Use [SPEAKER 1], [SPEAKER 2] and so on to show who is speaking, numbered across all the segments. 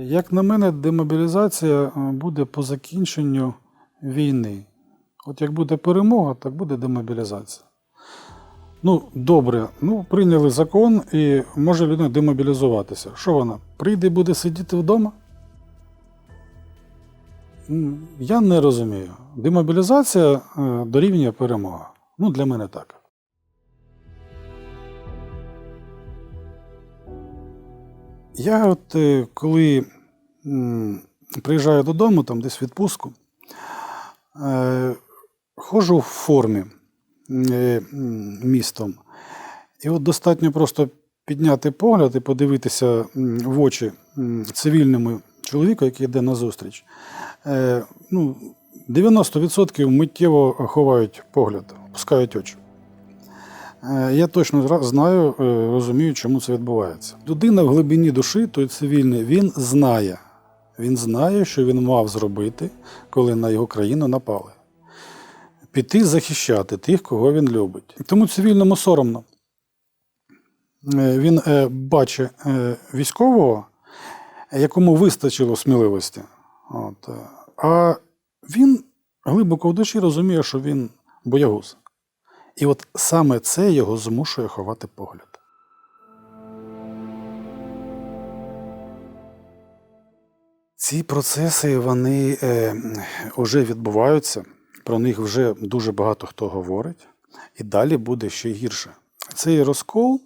[SPEAKER 1] Як на мене, демобілізація е, буде по закінченню війни. От як буде перемога, так буде демобілізація. Ну, добре, ну, прийняли закон і може людина демобілізуватися. Що вона? Прийде і буде сидіти вдома? Я не розумію. Демобілізація е, дорівнює перемога. Ну, для мене так. Я от е, коли приїжджаю додому, там десь відпустку, е, ходжу в формі е, містом. І от достатньо просто підняти погляд і подивитися в очі цивільному чоловіку, який йде на зустріч. Ну, 90% миттєво ховають погляд, пускають очі. Е, Я точно знаю, е, розумію, чому це відбувається. Людина в глибині душі, той цивільний, він знає. Він знає, що він мав зробити, коли на його країну напали. Піти захищати тих, кого він любить. Тому цивільному соромно. Е, Він бачить військового, якому вистачило сміливості. От. А він глибоко в душі розуміє, що він боягуз. І от саме це його змушує ховати погляд. Ці процеси вони е, вже відбуваються, про них вже дуже багато хто говорить, і далі буде ще гірше. Цей розкол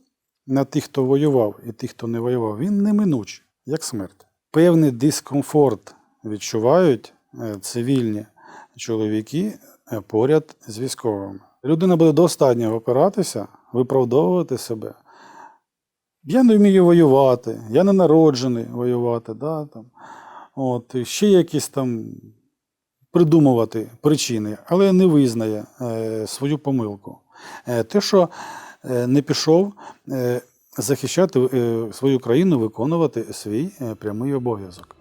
[SPEAKER 1] на тих, хто воював, і тих, хто не воював, він неминучий, як смерть. Певний дискомфорт відчувають е, цивільні чоловіки е, поряд з військовими. Людина буде достатньо опиратися, виправдовувати себе. Я не вмію воювати, я не народжений воювати. Да, там. От, ще якісь там придумувати причини, але не визнає е, свою помилку. Е, те, що е, не пішов е, захищати е, свою країну, виконувати свій е, прямий обов'язок.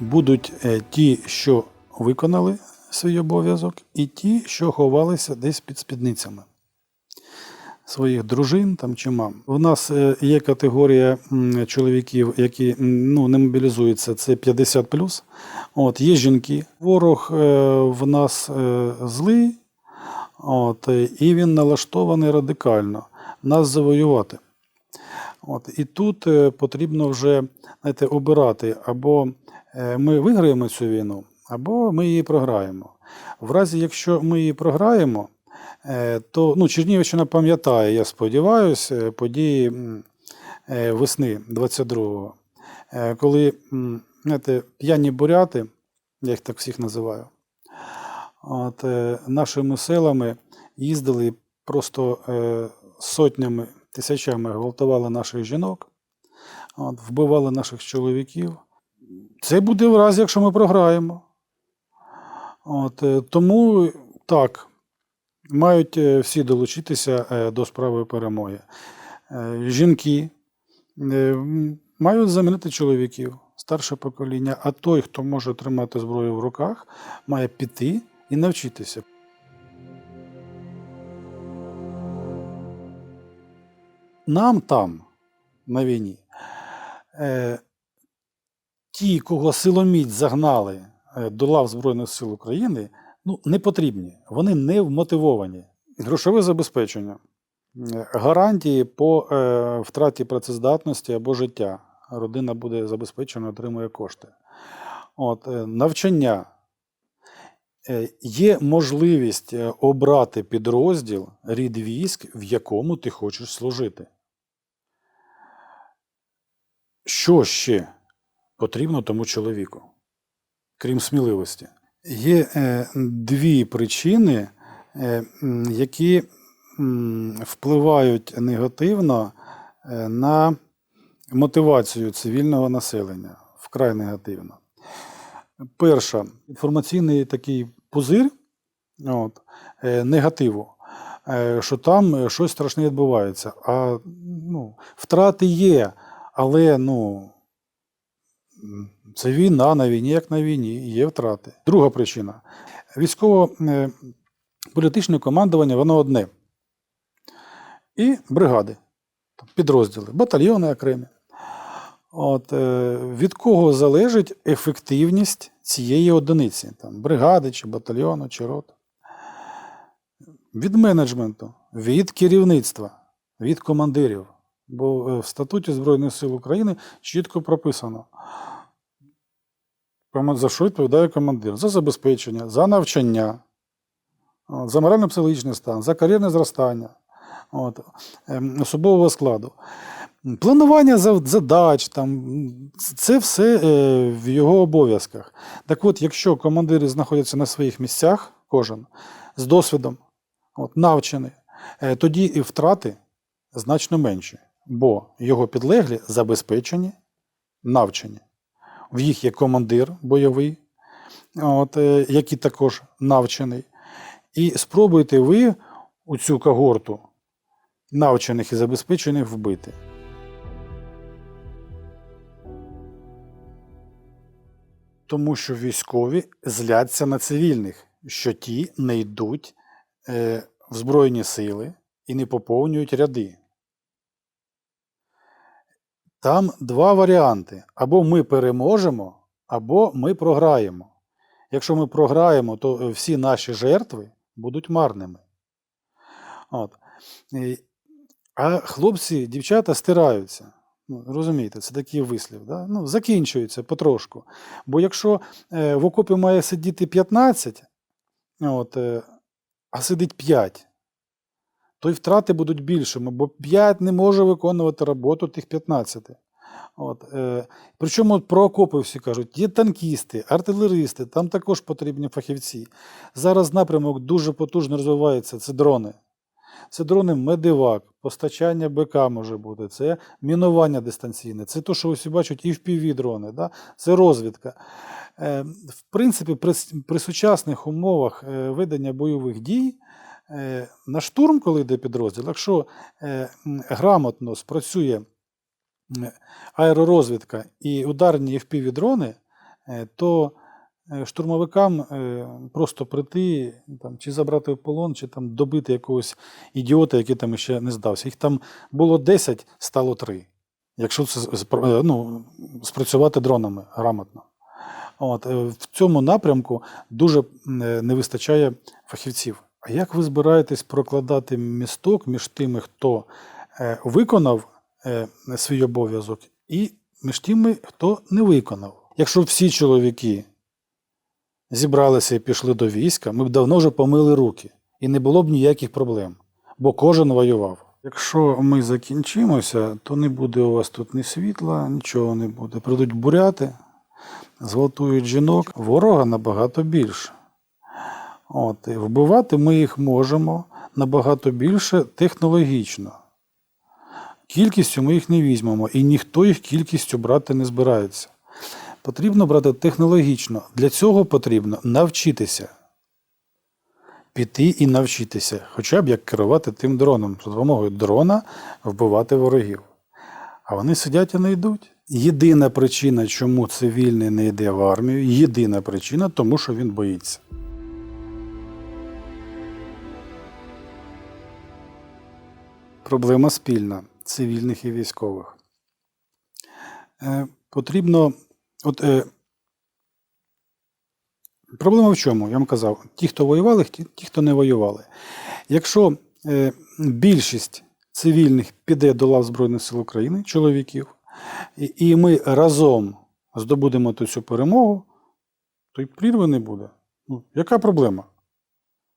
[SPEAKER 1] Будуть е, ті, що виконали свій обов'язок, і ті, що ховалися десь під спідницями своїх дружин там чи мам. У нас е, є категорія чоловіків, які ну, не мобілізуються, це 50 От, є жінки. Ворог е, в нас е, злий, от, і він налаштований радикально нас завоювати. От, і тут потрібно вже знаєте, обирати, або ми виграємо цю війну, або ми її програємо. В разі, якщо ми її програємо, е, то ну, Чернігівщина пам'ятає, я сподіваюся, е, події е, весни 22-го, е, коли знаєте, п'яні буряти, я їх так всіх називаю, от, нашими селами їздили просто сотнями, тисячами гвалтували наших жінок, от, вбивали наших чоловіків. Це буде в разі, якщо ми програємо. От, е, тому так, мають е, всі долучитися е, до справи перемоги. Жінки мають замінити чоловіків, старше покоління, а той, хто може тримати зброю в руках, має піти і навчитися. Нам там, на війні, ті, кого силоміць загнали до лав Збройних сил України, ну, не потрібні, вони не вмотивовані. Грошове забезпечення, е, гарантії по е, втраті працездатності або життя. Родина буде забезпечена, отримує кошти. От, е, навчання. Е, Є можливість е, обрати підрозділ, рід військ, в якому ти хочеш служити. Що ще потрібно тому чоловіку, крім сміливості? Є е, дві причини, е, які впливають негативно е, на мотивацію цивільного населення, вкрай негативно. Перша інформаційний такий пузир от, негативу, що там щось страшне відбувається. А ну, втрати є, але ну, це війна на війні, як на війні, є втрати. Друга причина. Військово-політичне командування, воно одне. І бригади. Підрозділи, батальйони окремі. От, е, від кого залежить ефективність цієї одиниці, там, бригади, чи батальйону, чи роти? Від менеджменту, від керівництва, від командирів. Бо е, в статуті Збройних сил України чітко прописано, за що відповідає командир? За забезпечення, за навчання, за морально-психологічний стан, за кар'єрне зростання от, ем, особового складу. Планування задач, там, це все е, в його обов'язках. Так от, якщо командири знаходяться на своїх місцях, кожен з досвідом, от, навчений, е, тоді і втрати значно менші, бо його підлеглі забезпечені, навчені. В їх є командир бойовий, от, е, який також навчений. І спробуйте ви у цю когорту навчених і забезпечених вбити. Тому що військові зляться на цивільних, що ті не йдуть е, в Збройні сили і не поповнюють ряди. Там два варіанти: або ми переможемо, або ми програємо. Якщо ми програємо, то е, всі наші жертви будуть марними. От. А хлопці, дівчата стираються. Ну, розумієте, це такий вислів. Да? Ну, закінчується потрошку. Бо якщо е, в окопі має сидіти 15, от, е, а сидить 5, то й втрати будуть більшими, бо 5 не може виконувати роботу тих 15. От, е, причому про окопи всі кажуть, є танкісти, артилеристи, там також потрібні фахівці. Зараз напрямок дуже потужно розвивається, це дрони. Це дрони медивак, постачання БК може бути, це мінування дистанційне, це те, що усі бачать, і впіві дрони, да? це розвідка. Е, в принципі, при, при сучасних умовах е, ведення бойових дій на штурм, коли йде підрозділ, якщо е, грамотно спрацює аеророзвідка і ударні впіві дрони, е, то е, штурмовикам е, просто прийти там, чи забрати в полон, чи там добити якогось ідіота, який там ще не здався. Їх там було 10, стало 3. Якщо це е, ну, спрацювати дронами грамотно. От, е, в цьому напрямку дуже е, не вистачає фахівців. А як ви збираєтесь прокладати місток між тими, хто е, виконав е, свій обов'язок, і між тими, хто не виконав? Якщо всі чоловіки зібралися і пішли до війська, ми б давно вже помили руки, і не було б ніяких проблем, бо кожен воював. Якщо ми закінчимося, то не буде у вас тут ні світла, нічого не буде. Прийдуть буряти, зґвалтують жінок, ворога набагато більше. От, і вбивати ми їх можемо набагато більше технологічно. Кількістю ми їх не візьмемо, і ніхто їх кількістю брати не збирається. Потрібно брати технологічно. Для цього потрібно навчитися. Піти і навчитися, хоча б як керувати тим дроном, за допомогою дрона вбивати ворогів. А вони сидять і не йдуть. Єдина причина, чому цивільний не йде в армію, єдина причина, тому що він боїться. Проблема спільна цивільних і військових. Е, потрібно. От, е, проблема в чому? Я вам казав, ті, хто воювали, ті, ті хто не воювали. Якщо е, більшість цивільних піде до лав Збройних сил України, чоловіків, і, і ми разом здобудемо ту цю перемогу, то й прірви не буде. Ну, яка проблема?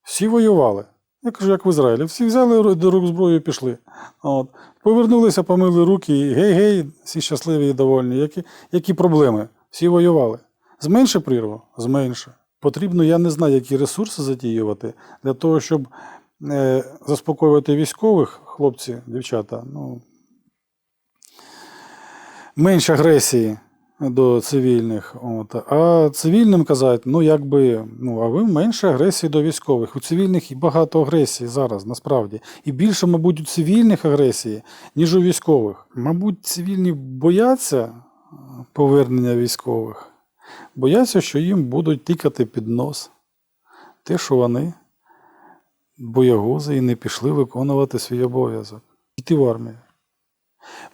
[SPEAKER 1] Всі воювали. Я кажу, як в Ізраїлі. Всі взяли до рук зброю і пішли. От. Повернулися, помили руки, і гей-гей, всі щасливі і довольні. Які, які проблеми? Всі воювали. Зменше прірву? Зменше. Потрібно, я не знаю, які ресурси задіювати для того, щоб е, заспокоювати військових, хлопці, дівчата. Ну, менше агресії до цивільних. От. А цивільним казати, ну якби, ну, а ви менше агресії до військових. У цивільних і багато агресії зараз, насправді. І більше, мабуть, у цивільних агресії, ніж у військових. Мабуть, цивільні бояться е, повернення військових. Бояться, що їм будуть тикати під нос. Те, що вони боягузи і не пішли виконувати свій обов'язок. Йти в армію.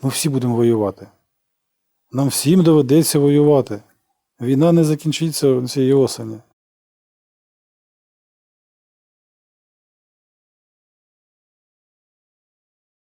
[SPEAKER 1] Ми всі будемо воювати. Нам всім доведеться воювати. Війна не закінчиться цієї осені.